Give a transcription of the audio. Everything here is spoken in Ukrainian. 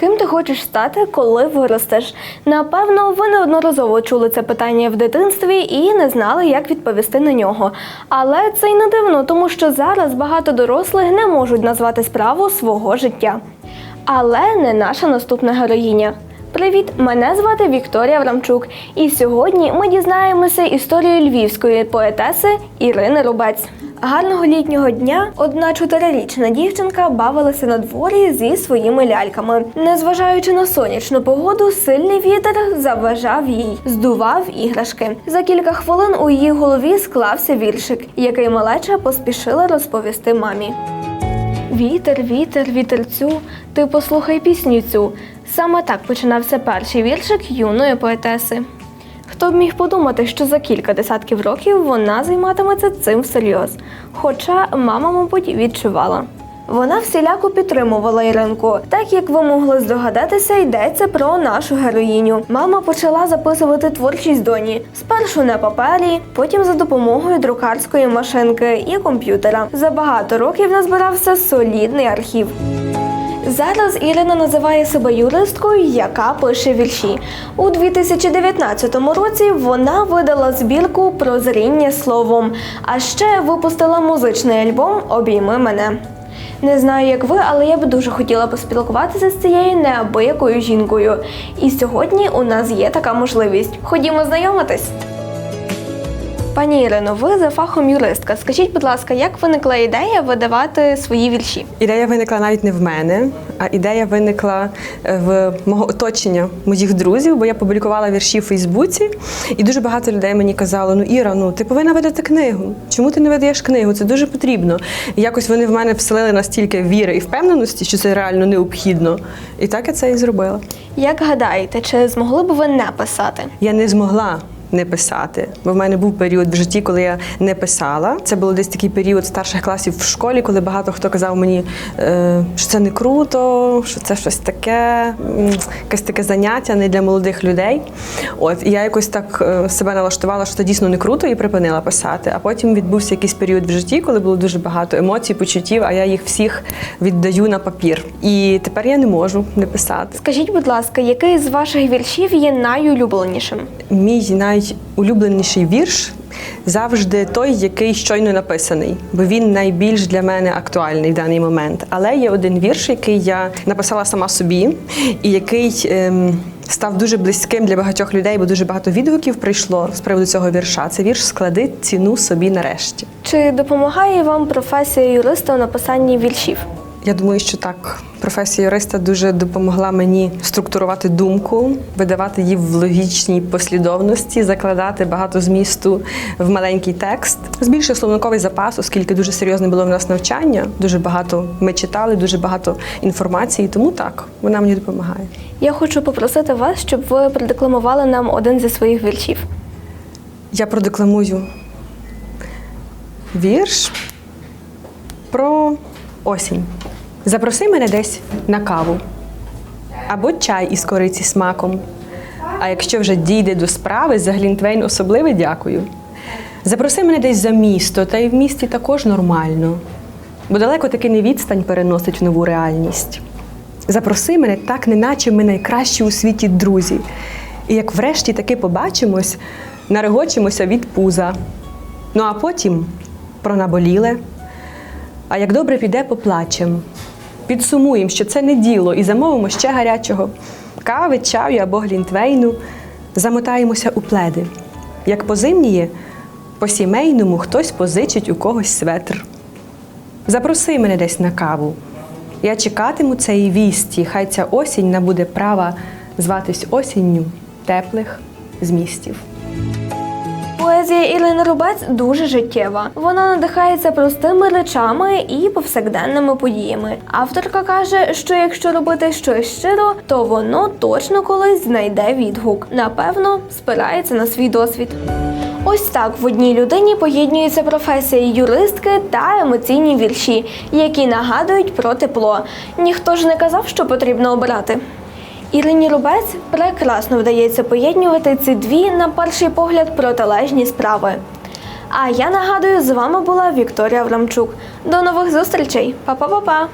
Ким ти хочеш стати, коли виростеш? Напевно, ви неодноразово чули це питання в дитинстві і не знали, як відповісти на нього. Але це й не дивно, тому що зараз багато дорослих не можуть назвати справу свого життя. Але не наша наступна героїня. Привіт, мене звати Вікторія Врамчук, і сьогодні ми дізнаємося історію львівської поетеси Ірини Рубець. Гарного літнього дня одна чотирирічна дівчинка бавилася на дворі зі своїми ляльками. Незважаючи на сонячну погоду, сильний вітер заважав їй, здував іграшки. За кілька хвилин у її голові склався віршик, який малеча поспішила розповісти мамі. Вітер, вітер, вітерцю, ти послухай пісню цю. Саме так починався перший віршик юної поетеси. Хто б міг подумати, що за кілька десятків років вона займатиметься цим всерйоз. Хоча мама, мабуть, відчувала. Вона всіляко підтримувала Іринку. Так як ви могли здогадатися, йдеться про нашу героїню. Мама почала записувати творчість доні спершу на папері, потім за допомогою друкарської машинки і комп'ютера. За багато років назбирався солідний архів. Зараз Ірина називає себе юристкою, яка пише вірші. У 2019 році вона видала збірку Прозріння словом, а ще випустила музичний альбом Обійми мене. Не знаю, як ви, але я би дуже хотіла поспілкуватися з цією неабиякою жінкою. І сьогодні у нас є така можливість. Ходімо знайомитись. Пані Ірино, ви за фахом юристка. Скажіть, будь ласка, як виникла ідея видавати свої вірші? Ідея виникла навіть не в мене, а ідея виникла е, в мого оточення, моїх друзів, бо я публікувала вірші в Фейсбуці, і дуже багато людей мені казало: ну Іра, ну ти повинна видати книгу. Чому ти не видаєш книгу? Це дуже потрібно. І якось вони в мене вселили настільки віри і впевненості, що це реально необхідно. І так я це і зробила. Як гадаєте, чи змогли б ви не писати? Я не змогла. Не писати, бо в мене був період в житті, коли я не писала. Це було десь такий період старших класів в школі, коли багато хто казав мені, е, що це не круто, що це щось таке, якесь таке заняття не для молодих людей. От і я якось так е, себе налаштувала, що це дійсно не круто, і припинила писати. А потім відбувся якийсь період в житті, коли було дуже багато емоцій, почуттів, а я їх всіх віддаю на папір. І тепер я не можу не писати. Скажіть, будь ласка, який з ваших віршів є найулюбленішим? Мій найулюбленіший вірш завжди той, який щойно написаний, бо він найбільш для мене актуальний в даний момент. Але є один вірш, який я написала сама собі, і який ем, став дуже близьким для багатьох людей, бо дуже багато відгуків прийшло з приводу цього вірша. Це вірш Склади ціну собі нарешті. Чи допомагає вам професія юриста у написанні віршів? Я думаю, що так. Професія юриста дуже допомогла мені структурувати думку, видавати її в логічній послідовності, закладати багато змісту в маленький текст. Збільшив словниковий запас, оскільки дуже серйозне було в нас навчання. Дуже багато ми читали, дуже багато інформації. Тому так вона мені допомагає. Я хочу попросити вас, щоб ви продекламували нам один зі своїх віршів. Я продекламую вірш про осінь. Запроси мене десь на каву або чай із кориці смаком. А якщо вже дійде до справи, за Глінтвейн особливе дякую. Запроси мене десь за місто, та й в місті також нормально, бо далеко таки не відстань переносить в нову реальність. Запроси мене так, неначе ми найкращі у світі друзі. І як врешті таки побачимось, нарегочимося від пуза. Ну а потім про наболіле. А як добре піде, поплачем. Підсумуємо, що це не діло, і замовимо ще гарячого кави, чаю або глінтвейну. Замотаємося у пледи. Як позимніє, по сімейному хтось позичить у когось светр. Запроси мене десь на каву. Я чекатиму цієї вісті, хай ця осінь набуде права зватись осінню теплих змістів. Поезія Ірини Рубець дуже життєва. Вона надихається простими речами і повсякденними подіями. Авторка каже, що якщо робити щось щиро, то воно точно колись знайде відгук. Напевно, спирається на свій досвід. Ось так в одній людині поєднується професія юристки та емоційні вірші, які нагадують про тепло. Ніхто ж не казав, що потрібно обирати. Ірині Рубець прекрасно вдається поєднувати ці дві, на перший погляд, протилежні справи. А я нагадую, з вами була Вікторія Врамчук. До нових зустрічей. Па-па-па-па!